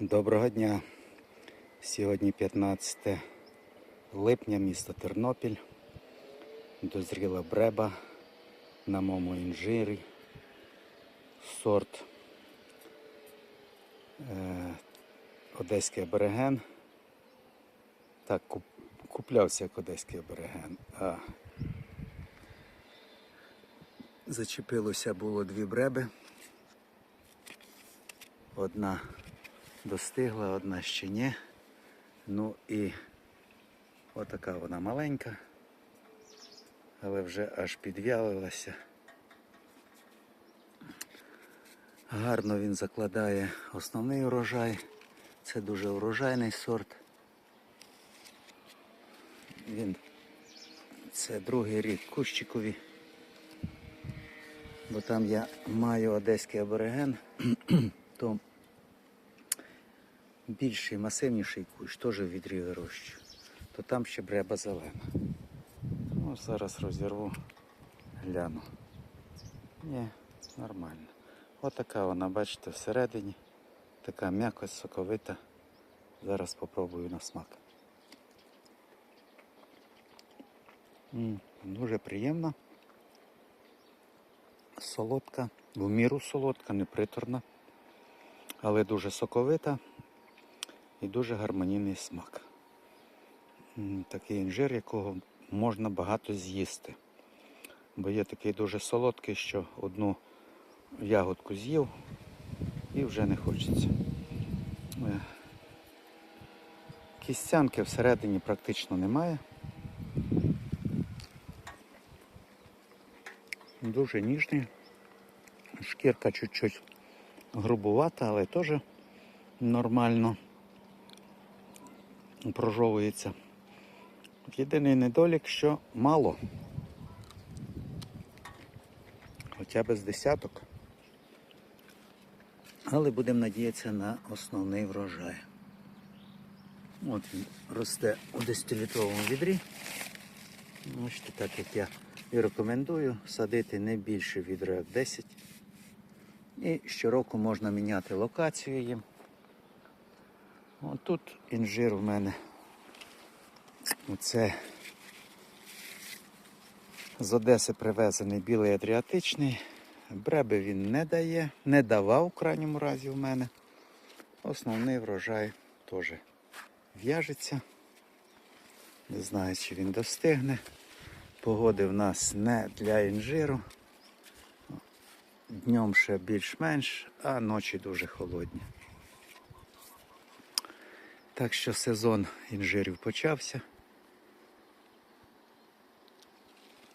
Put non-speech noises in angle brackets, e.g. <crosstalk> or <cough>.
Доброго дня. Сьогодні 15 липня, місто Тернопіль. Дозріла бреба на моєму інжирі. Сорт е, Одеський абориген. Так, куп, куплявся як Одеський абориген. А зачепилося було дві бреби. Одна достигла, одна ще. Ну і отака вона маленька, але вже аж підв'ялилася. Гарно він закладає основний урожай. Це дуже урожайний сорт. Він це другий рік кущикові. Бо там я маю одеський абориген, <clears throat> то більший, масивніший кущ, теж в відрі вирощую, то там ще бреба зелена. Ну, зараз розірву, гляну. Ні, нормально. Отака вона, бачите, всередині. Така м'якость, соковита. Зараз попробую на смак. М, Дуже приємна. Солодка, в міру солодка, не приторна, але дуже соковита і дуже гармонійний смак. Такий інжир, якого можна багато з'їсти. Бо є такий дуже солодкий, що одну ягодку з'їв і вже не хочеться. Е, Кістянки всередині практично немає. Дуже ніжний. Шкірка чуть-чуть грубувата, але теж нормально прожовується. Єдиний недолік, що мало. Хоча б з десяток. Але будемо надіятися на основний врожай. От він росте у 10-літровому відрі. Бачите, так як я і рекомендую садити не більше відра, як 10. І щороку можна міняти локацію їм. От тут інжир в мене. Оце з Одеси привезений білий адріатичний. Бреби він не дає, не давав в крайньому разі в мене. Основний врожай теж в'яжеться. Не знаю, чи він достигне. Погоди в нас не для інжиру. Днем ще більш-менш, а ночі дуже холодні. Так що сезон інжирів почався.